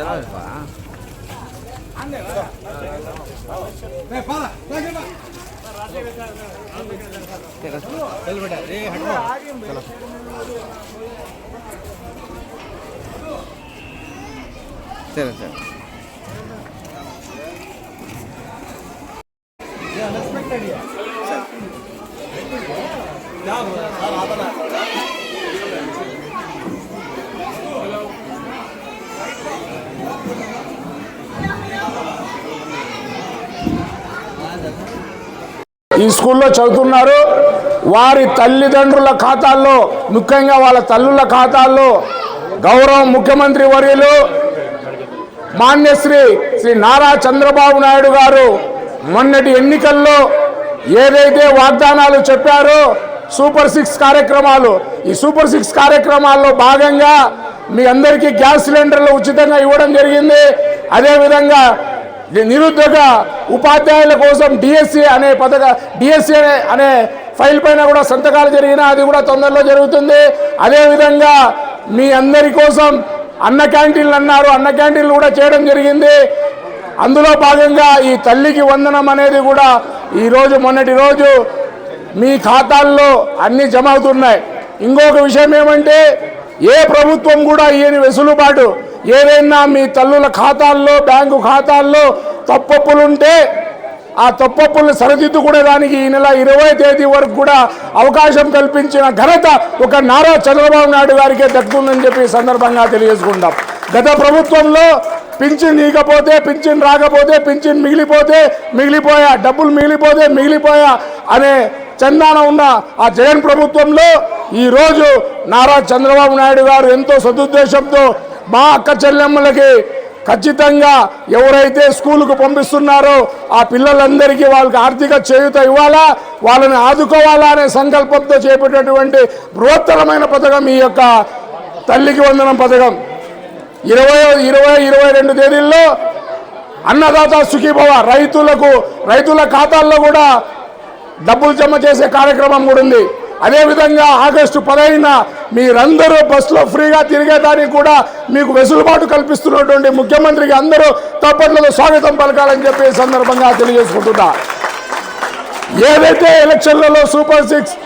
செலவு சரி சரி அன்எக்ஸ்பெக்டட் சார் அதெல்லாம் ఈ స్కూల్లో చదువుతున్నారు. వారి తల్లిదండ్రుల ఖాతాల్లో ముఖ్యంగా వాళ్ళ తల్లుల ఖాతాల్లో గౌరవ ముఖ్యమంత్రి వర్యులు మాన్యశ్రీ శ్రీ నారా చంద్రబాబు నాయుడు గారు మొన్నటి ఎన్నికల్లో ఏదైతే వాగ్దానాలు చెప్పారో సూపర్ సిక్స్ కార్యక్రమాలు ఈ సూపర్ సిక్స్ కార్యక్రమాల్లో భాగంగా మీ అందరికీ గ్యాస్ సిలిండర్లు ఉచితంగా ఇవ్వడం జరిగింది. అదేవిధంగా నిరుద్యోగ ఉపాధ్యాయుల కోసం డిఎస్సి అనే పథక డిఎస్సి అనే అనే ఫైల్ పైన కూడా సంతకాలు జరిగిన అది కూడా తొందరలో జరుగుతుంది. అదేవిధంగా మీ అందరి కోసం అన్న క్యాంటీన్లు అన్నారు. అన్న క్యాంటీన్లు కూడా చేయడం జరిగింది. అందులో భాగంగా ఈ తల్లికి వందనం అనేది కూడా ఈరోజు మొన్నటి రోజు మీ ఖాతాల్లో అన్ని జమ అవుతున్నాయి. ఇంకొక విషయం ఏమంటే ఏ ప్రభుత్వం కూడా ఈయన వెసులుబాటు ఏదైనా మీ తల్లుల ఖాతాల్లో బ్యాంకు ఖాతాల్లో తప్పప్పులుంటే ఆ తప్పప్పుల్ని సరిదిద్దుకునే దానికి ఈ నెల ఇరవై తేదీ వరకు కూడా అవకాశం కల్పించిన ఘనత ఒక నారా చంద్రబాబు నాయుడు గారికే దక్కుందని చెప్పి సందర్భంగా తెలియజేసుకుంటాం గత ప్రభుత్వంలో పింఛన్ ఇకపోతే పింఛన్ రాకపోతే పింఛన్ మిగిలిపోతే మిగిలిపోయా డబ్బులు మిగిలిపోతే మిగిలిపోయా అనే చందాన ఉన్న ఆ జగన్ ప్రభుత్వంలో ఈరోజు నారా చంద్రబాబు నాయుడు గారు ఎంతో సదుద్దేశంతో మా అక్క చెల్లెమ్మలకి ఖచ్చితంగా ఎవరైతే స్కూలుకు పంపిస్తున్నారో ఆ పిల్లలందరికీ వాళ్ళకి ఆర్థిక చేయూత ఇవ్వాలా వాళ్ళని ఆదుకోవాలా అనే సంకల్పంతో చేపట్టేటువంటి బృహత్తరమైన పథకం ఈ యొక్క తల్లికి వందనం పథకం. ఇరవై ఇరవై ఇరవై రెండు తేదీల్లో అన్నదాత సుఖీభవ రైతులకు రైతుల ఖాతాల్లో కూడా డబ్బులు జమ చేసే కార్యక్రమం కూడా ఉంది. అదేవిధంగా ఆగస్టు పదైన మీరందరూ బస్సులో ఫ్రీగా తిరిగేదానికి కూడా మీకు వెసులుబాటు కల్పిస్తున్నటువంటి ముఖ్యమంత్రికి అందరూ తప్పట్లలో స్వాగతం పలకాలని చెప్పి సందర్భంగా తెలియజేసుకుంటున్నా. ఏదైతే ఎలక్షన్లలో సూపర్ సిక్స్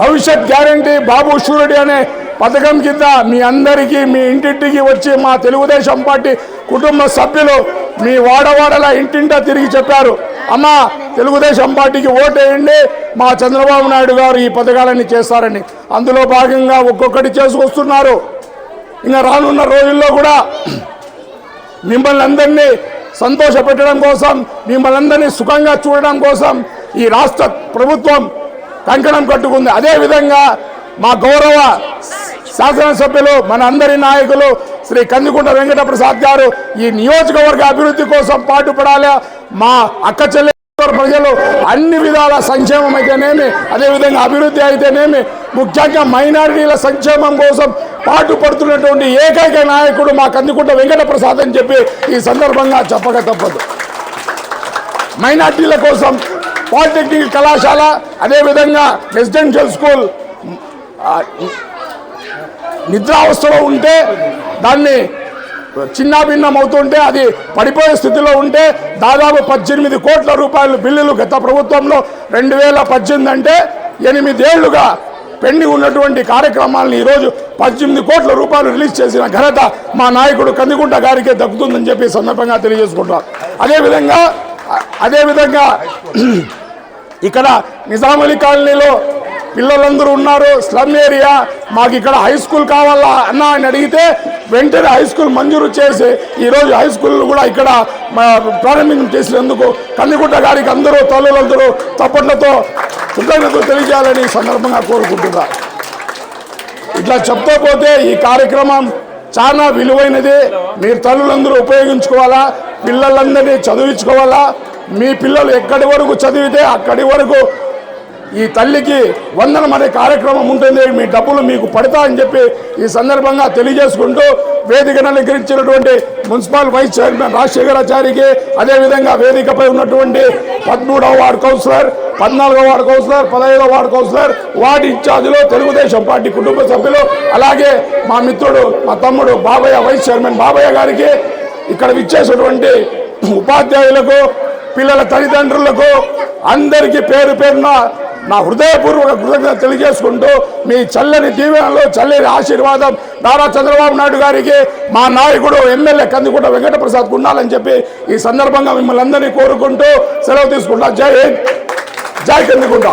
భవిష్యత్ గ్యారంటీ బాబు షూరిటీ అనే పథకం కింద మీ అందరికీ మీ ఇంటింటికి వచ్చి మా తెలుగుదేశం పార్టీ కుటుంబ సభ్యులు మీ వాడవాడలా ఇంటింటా తిరిగి చెప్పారు. అమ్మా తెలుగుదేశం పార్టీకి ఓటేయండి. మా చంద్రబాబు నాయుడు గారు ఈ పథకాలన్నీ చేస్తారని. అందులో భాగంగా ఒక్కొక్కటి చేసుకొస్తున్నారు ఇంకా రానున్న రోజుల్లో కూడా మిమ్మల్ని అందరినీ సంతోష పెట్టడం కోసం మిమ్మల్ని అందరినీ సుఖంగా చూడడం కోసం ఈ రాష్ట్ర ప్రభుత్వం కంకణం కట్టుకుంది. అదేవిధంగా మా గౌరవ శాసనసభ్యులు మన అందరి నాయకులు శ్రీ కందికుంట వెంకట ప్రసాద్ గారు ఈ నియోజకవర్గ అభివృద్ధి కోసం పాటుపడాలి? మా అక్క చెల్లె ప్రజలు అన్ని విధాల సంక్షేమం అయితేనేమి అదేవిధంగా అభివృద్ధి అయితేనేమి ముఖ్యంగా మైనారిటీల సంక్షేమం కోసం పాటుపడుతున్నటువంటి ఏకైక నాయకుడు మా కందికుంట వెంకట ప్రసాద్ అని చెప్పి ఈ సందర్భంగా చెప్పక తప్పదు. మైనార్టీల కోసం పాలిటెక్నిక్ కళాశాల అదేవిధంగా రెసిడెన్షియల్ స్కూల్ నిద్రావస్థలో ఉంటే దాన్ని చిన్నాభిన్నం అవుతుంటే అది పడిపోయే స్థితిలో ఉంటే దాదాపు పద్దెనిమిది కోట్ల రూపాయల బిల్లులు గత ప్రభుత్వంలో రెండు వేల పద్దెనిమిది అంటే ఎనిమిదేళ్ళుగా పెండింగ్ ఉన్నటువంటి కార్యక్రమాలను ఈరోజు పద్దెనిమిది కోట్ల రూపాయలు రిలీజ్ చేసిన ఘనత మా నాయకుడు కందికుంట గారికే దక్కుతుందని చెప్పి సందర్భంగా తెలియజేసుకుంటాం అదేవిధంగా అదేవిధంగా ఇక్కడ నిజామలి కాలనీలో పిల్లలందరూ ఉన్నారు స్లమ్ ఏరియా మాకు ఇక్కడ హై స్కూల్ కావాలా అన్న అని అడిగితే వెంటనే హై స్కూల్ మంజూరు చేసి ఈరోజు హై స్కూల్ కూడా ఇక్కడ మా చేసినందుకు కందిగుట్ట గారికి అందరూ తల్లులందరూ తప్పట్లతో కృతజ్ఞతలు తెలియజేయాలని సందర్భంగా కోరుకుంటున్నా. ఇట్లా చెప్తా పోతే ఈ కార్యక్రమం చాలా విలువైనది. మీరు తల్లులందరూ ఉపయోగించుకోవాలా పిల్లలందరినీ చదివించుకోవాలా. మీ పిల్లలు ఎక్కడి వరకు చదివితే అక్కడి వరకు ఈ తల్లికి వందనం అనే కార్యక్రమం ఉంటుంది మీ డబ్బులు మీకు పడతా అని చెప్పి ఈ సందర్భంగా తెలియజేసుకుంటూ వేదికను అలంకరించినటువంటి మున్సిపల్ వైస్ చైర్మన్ రాజశేఖరాచారికి అదేవిధంగా వేదికపై ఉన్నటువంటి పదమూడవ వార్డు కౌన్సిలర్ పద్నాలుగో వార్డు కౌన్సిలర్ పదహైదో వార్డు కౌన్సిలర్ వార్డు ఇన్ఛార్జీలు తెలుగుదేశం పార్టీ కుటుంబ సభ్యులు అలాగే మా మిత్రుడు మా తమ్ముడు బాబయ్య వైస్ చైర్మన్ బాబయ్య గారికి ఇక్కడ విచ్చేసినటువంటి ఉపాధ్యాయులకు పిల్లల తల్లిదండ్రులకు అందరికీ పేరు పేరున నా హృదయపూర్వక కృతజ్ఞత తెలియజేసుకుంటూ మీ చల్లని దీవెనలో చల్లని ఆశీర్వాదం నారా చంద్రబాబు నాయుడు గారికి మా నాయకుడు ఎమ్మెల్యే కందికుంట వెంకటప్రసాద్ ఉండాలని చెప్పి ఈ సందర్భంగా మిమ్మల్ని అందరినీ కోరుకుంటూ సెలవు తీసుకుంటా. జై హింద్. జై కందికుంట